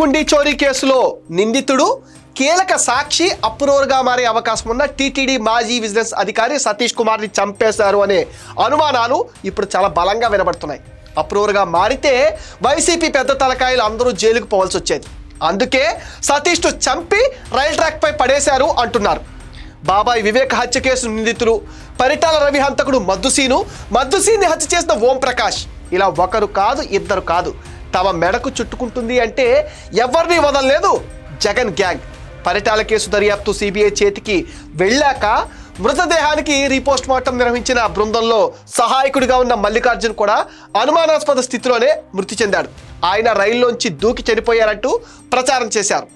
హుండీ చోరీ కేసులో నిందితుడు కీలక సాక్షి అప్రూవర్గా మారే అవకాశం ఉన్న టీటీడీ మాజీ విజిలెన్స్ అధికారి సతీష్ కుమార్ని చంపేశారు అనే అనుమానాలు ఇప్పుడు చాలా బలంగా వినబడుతున్నాయి. అప్రూవర్గా మారితే వైసీపీ పెద్ద తలకాయలు అందరూ జైలుకు పోవాల్సి వచ్చేది. అందుకే సతీష్ను చంపి రైల్ ట్రాక్పై పడేశారు అంటున్నారు. బాబాయ్ వివేక్ హత్య కేసు నిందితులు పరిటాల రవి హంతకుడు మద్దుసీను మద్దుసీని హత్య చేసిన ఓం ప్రకాష్. ఇలా ఒకరు కాదు ఇద్దరు కాదు. తమ మెడకు చుట్టుకుంటుంది అంటే ఎవరిని వదలలేదు. జగన్ గ్యాంగ్. పరిటాల కేసు దర్యాప్తు సిబిఐ చేతికి వెళ్ళాక మృతదేహానికి రీపోస్ట్ మార్టం నిర్వహించిన బృందంలో సహాయకుడిగా ఉన్న మల్లికార్జున్ కూడా అనుమానాస్పద స్థితిలోనే మృతి చెందాడు. ఆయన రైల్లోంచి దూకి చనిపోయారంటూ ప్రచారం చేశారు.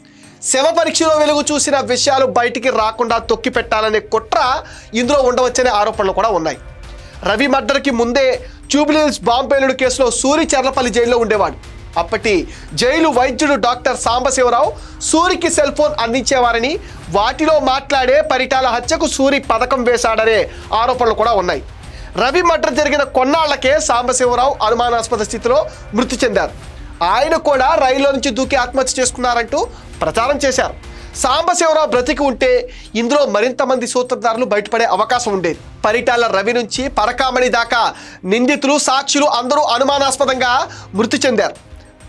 శవ పరీక్షలో వెలుగు చూసిన విషయాలు బయటికి రాకుండా తొక్కి పెట్టాలనే కుట్ర ఇందులో ఉండవచ్చనే ఆరోపణలు కూడా ఉన్నాయి. రవి మర్డర్కి ముందే జూబ్లీహిల్స్ బాంబేలుడు కేసులో సూరి చర్లపల్లి జైల్లో ఉండేవాడు. అప్పటి జైలు వైద్యుడు డాక్టర్ సాంబశివరావు సూరికి సెల్ ఫోన్ అందించేవారని వాటిలో మాట్లాడే పరిటాల హత్యకు సూరి పథకం వేశాడనే ఆరోపణలు కూడా ఉన్నాయి. రవి మర్డర్ జరిగిన కొన్నాళ్ళకే సాంబశివరావు అనుమానాస్పద స్థితిలో మృతి చెందారు. ఆయన కూడా రైల్లో నుంచి దూకి ఆత్మహత్య చేసుకున్నారంటూ ప్రచారం చేశారు. సాంబశివరావు బ్రతికి ఉంటే ఇందులో మరింత మంది సూత్రధారులు బయటపడే అవకాశం ఉండేది పరిటాల రవి నుంచి పరకామణి దాకా నిందితులు సాక్షులు అందరూ అనుమానాస్పదంగా మృతి చెందారు.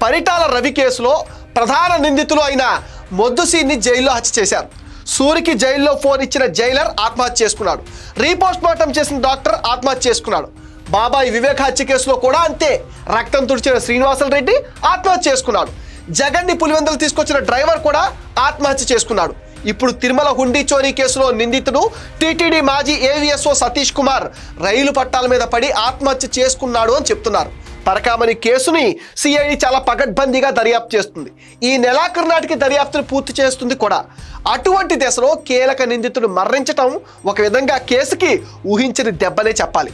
పరిటాల రవి కేసులో ప్రధాన నిందితులు అయిన మొద్దుసీని జైల్లో హత్య చేశారు. సూరికి జైల్లో ఫోన్ ఇచ్చిన జైలర్ ఆత్మహత్య చేసుకున్నాడు. రీపోస్ట్ మార్టం చేసిన డాక్టర్ ఆత్మహత్య చేసుకున్నాడు. బాబాయ్ వివేక హత్య కేసులో కూడా అంతే. రక్తం తుడిచిన శ్రీనివాసల్ రెడ్డి ఆత్మహత్య చేసుకున్నాడు. జగన్ని పులివెందులు తీసుకొచ్చిన డ్రైవర్ కూడా ఆత్మహత్య చేసుకున్నాడు. ఇప్పుడు తిరుమల హుండీ చోరీ కేసులో నిందితుడు టీటీడీ మాజీ ఏవిఎస్ఓ సతీష్ కుమార్ రైలు పట్టాల మీద పడి ఆత్మహత్య చేసుకున్నాడు అని చెప్తున్నారు. పరకామణి కేసుని సిఐడి చాలా పకడ్బందీగా దర్యాప్తు చేస్తుంది. ఈ నెలాఖరు నాటికి దర్యాప్తును పూర్తి చేస్తుంది కూడా. అటువంటి దశలో కీలక నిందితుడు మరణించటం ఒక విధంగా కేసుకి ఊహించని దెబ్బనే చెప్పాలి.